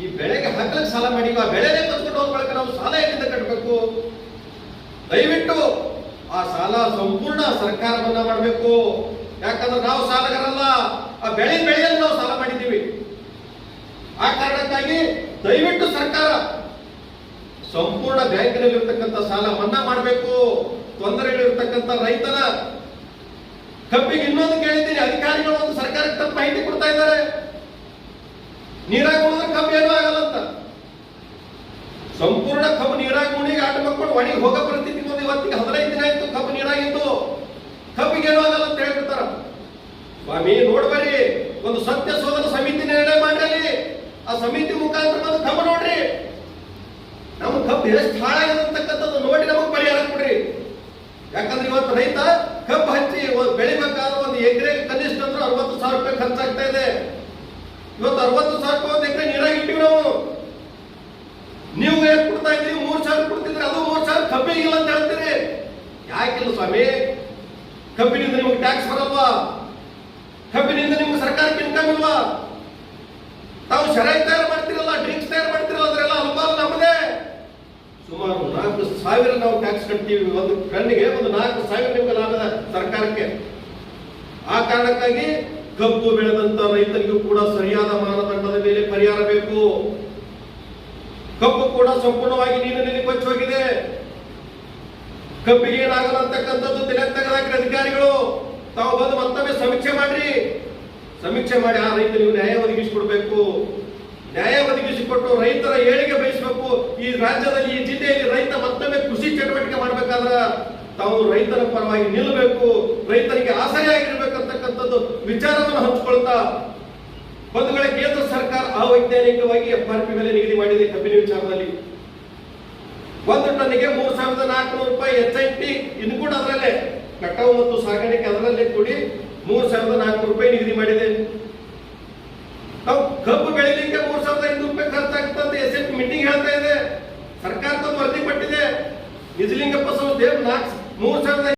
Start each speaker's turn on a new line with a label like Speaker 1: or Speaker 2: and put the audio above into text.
Speaker 1: ಈ ಬೆಳೆಗೆ ಹಾಕಲಿಕ್ಕೆ ಸಾಲ ಮಾಡಿವ ಬೆಳೆನೇ ಕತ್ಕೊಂಡು ಹೋದ ಬಳಿಕ ನಾವು ಸಾಲ ಎಲ್ಲಿಂದ ಕಟ್ಟಬೇಕು ದಯವಿಟ್ಟು ಆ ಸಾಲ ಸಂಪೂರ್ಣ ಸರ್ಕಾರ ಮನ್ನಾ ಮಾಡಬೇಕು. ಯಾಕಂದ್ರೆ ನಾವು ಸಾಲಗಾರಲ್ಲ ಆ ಬೆಳೆ ಬೆಳೆಯಲ್ಲಿ ನಾವು ಸಾಲ ಮಾಡಿದ್ದೀವಿ. ಆ ಕಾರಣಕ್ಕಾಗಿ ದಯವಿಟ್ಟು ಸರ್ಕಾರ ಸಂಪೂರ್ಣ ಬ್ಯಾಂಕ್ನಲ್ಲಿರ್ತಕ್ಕಂಥ ಸಾಲ ಮನ್ನಾ ಮಾಡಬೇಕು. ತೊಂದರೆಗಳಿರ್ತಕ್ಕಂಥ ರೈತನ ಕಬ್ಬಿಗೆ ಇನ್ನೊಂದು ಕೇಳಿದ್ದೀನಿ, ಅಧಿಕಾರಿಗಳು ಒಂದು ಸರ್ಕಾರಕ್ಕೆ ತಪ್ಪು ಮಾಹಿತಿ ಕೊಡ್ತಾ ಇದ್ದಾರೆ. ನೀರಾಗ ಉಳಿದ್ರೆ ಕಬ್ಬು ಏನೂ ಆಗಲ್ಲ ಅಂತ ಸಂಪೂರ್ಣ ಕಬ್ಬು ನೀರಾಗಿ ಮುಣಿಗೆ ಆಟ ಮಕ್ಕಳು ಒಣಗಿ ಹೋಗೋ ಪರಿಸ್ಥಿತಿ ಬಂದು ಇವತ್ತಿಗೆ ಹದಿನೈದು ದಿನ ಆಯ್ತು ಕಬ್ಬು ನೀರಾಗಿದ್ದು. ಕಬ್ಬಿಗೆ ಏನೋ ಆಗಲ್ಲ ಅಂತ ಹೇಳ್ಬಿಡ್ತಾರ. ಸ್ವಾಮಿ ನೋಡ್ಬರಿ ಒಂದು ಸತ್ಯ ಸೋದರ ಸಮಿತಿ ನಿರ್ಣಯ ಮಾಡಲಿ ಆ ಸಮಿತಿ ಮುಖಾಂತರ ಬಂದು ಕಬ್ಬು ನೋಡ್ರಿ. ನಮ್ಮ ಕಬ್ಬು ಎಷ್ಟು ಹಾಳಾಗಿರತಕ್ಕಂಥದ್ದು ನೋಡಿ ನಮಗೆ ಪರಿಹಾರ ಕೊಡ್ರಿ. ಯಾಕಂದ್ರೆ ಇವತ್ತು ರೈತ ಕಬ್ಬು ಹಚ್ಚಿ ಬೆಳಿಬೇಕಾದ ಒಂದು ಎಕರೆ ಕನಿಷ್ಠ ಅಂದ್ರೆ ಅರವತ್ತು ಸಾವಿರ ರೂಪಾಯಿ ಖರ್ಚಾಗ್ತಾ ಇದೆ. ಇವತ್ತು ಅರವತ್ತು ಸಾವಿರ ರೂಪಾಯಿ ಒಂದು ಎಕರೆ ನೀರಾಗಿ ಇಟ್ಟಿವಿ ನಾವು. ಕೊಡ್ತಾ ಇದ್ರಿ ಮೂರ್ ಸಾವಿರ ಕೊಡ್ತಿದ್ರೆ ಅದು ಮೂರ್ ಸಾವಿರ ಕಬ್ಬಿಗಿಲ್ಲ ಅಂತ ಹೇಳ್ತೀರಿ. ಯಾಕಿಲ್ಲ ಸ್ವಾಮಿ? ಕಬ್ಬಿನಿಂದ ನಿಮಗೆ ಟ್ಯಾಕ್ಸ್ ಬರಲ್ವಾ? ಕಬ್ಬಿನಿಂದ ನಿಮ್ಗೆ ಸರ್ಕಾರಕ್ಕೆ ಇನ್ಕಮ್ ಇಲ್ವಾ? ತಾವು ಶರಾಯಿ ತಯಾರು ಮಾಡ್ತಿರಲ್ಲ ಡ್ರಿಂಕ್ಸ್ ತಯಾರು ಮಾಡ್ತಿರಲ್ಲ ಅದರೆಲ್ಲ ಅನುಪಾಲ ನಮ್ಮದೇ. ಸುಮಾರು ನಾಲ್ಕು ಸಾವಿರ ನಾವು ಟ್ಯಾಕ್ಸ್ ಕಟ್ತೀವಿ. ಒಂದು ಕಣ್ಣಿಗೆ ಒಂದು ನಾಲ್ಕು ಸಾವಿರ ನಿಮ್ಗೆ ಲಾಭದ ಸರ್ಕಾರಕ್ಕೆ. ಆ ಕಾರಣಕ್ಕಾಗಿ ಕಬ್ಬು ಬೆಳೆದಂತ ರೈತರಿಗೂ ಕೂಡ ಸರಿಯಾದ ಮಾನದಂಡದ ಮೇಲೆ ಪರಿಹಾರ ಬೇಕು. ಕಬ್ಬು ಸಂಪೂರ್ಣವಾಗಿ ನೀರಿನಲ್ಲಿ ಕೊಚ್ಚಿ ಹೋಗಿದೆ. ಕಬ್ಬಿಗೆ ಏನಾಗಲ್ಲ ಅಂತಕ್ಕಂಥದ್ದು ತಲೆ ಅಧಿಕಾರಿಗಳು, ತಾವು ಬಂದು ಮತ್ತೊಮ್ಮೆ ಸಮೀಕ್ಷೆ ಮಾಡ್ರಿ. ಸಮೀಕ್ಷೆ ಮಾಡಿ ಆ ರೈತನಿಗೆ ನ್ಯಾಯ ಒದಗಿಸಿಕೊಡ್ಬೇಕು. ನ್ಯಾಯ ಒದಗಿಸಿಕೊಟ್ಟು ರೈತರ ಏಳಿಗೆ ಬಯಸಬೇಕು. ಈ ರಾಜ್ಯದಲ್ಲಿ, ಈ ಜಿಲ್ಲೆಯಲ್ಲಿ ರೈತ ಮತ್ತೊಮ್ಮೆ ಕೃಷಿ ಚಟುವಟಿಕೆ ಮಾಡ್ಬೇಕಾದ್ರ ತಾವು ರೈತರ ಪರವಾಗಿ ನಿಲ್ಲಬೇಕು. ರೈತರಿಗೆ ಆಸರೆಯಾಗಿರ್ಬೇಕಂತಕ್ಕಂಥದ್ದು ವಿಚಾರವನ್ನು ಹಂಚಿಕೊಳ್ತಾ ಒಂದು ವೇಳೆ ಕೇಂದ್ರ ಸರ್ಕಾರ ಅವೈಜ್ಞಾನಿಕವಾಗಿ ಎಫ್ ಆರ್ ಪಿ ಬೆಲೆ ನಿಗದಿ ಮಾಡಿದೆ ಕಬ್ಬಿನ ವಿಚಾರದಲ್ಲಿ ಒಂದು ಟನ್ನಿಗೆ ಮೂರು ಸಾವಿರದ ನಾಲ್ಕುನೂರು ರೂಪಾಯಿ ಎಚ್ ಐ ಟಿ ಇದು ಕೂಡ ಅದರಲ್ಲೇ, ಕಟಾವು ಮತ್ತು ಸಾಗಾಣಿಕೆ ಅದರಲ್ಲೇ ಕೂಡಿ ಮೂರು ಸಾವಿರದ ನಾಲ್ಕುನೂರು ರೂಪಾಯಿ ನಿಗದಿ ಮಾಡಿದೆ. ನಾವು ಕಬ್ಬು ಬೆಳಿಲಿಕ್ಕೆ ಮೂರು ಸಾವಿರದ ಐನೂರು ರೂಪಾಯಿ ಖರ್ಚಾಗುತ್ತೆ ಅಂತ ಎಸ್ ಎಫ್ ಮೀಟಿಂಗ್ ಹೇಳ್ತಾ ಇದೆ. ಸರ್ಕಾರದ ವರದಿ ಪಟ್ಟಿದೆ ನಿಜಲಿಂಗಪ್ಪ ಸಂಸ್ಥೆ ನಾಲ್ಕು, ಮೂರು ಸಾವಿರದ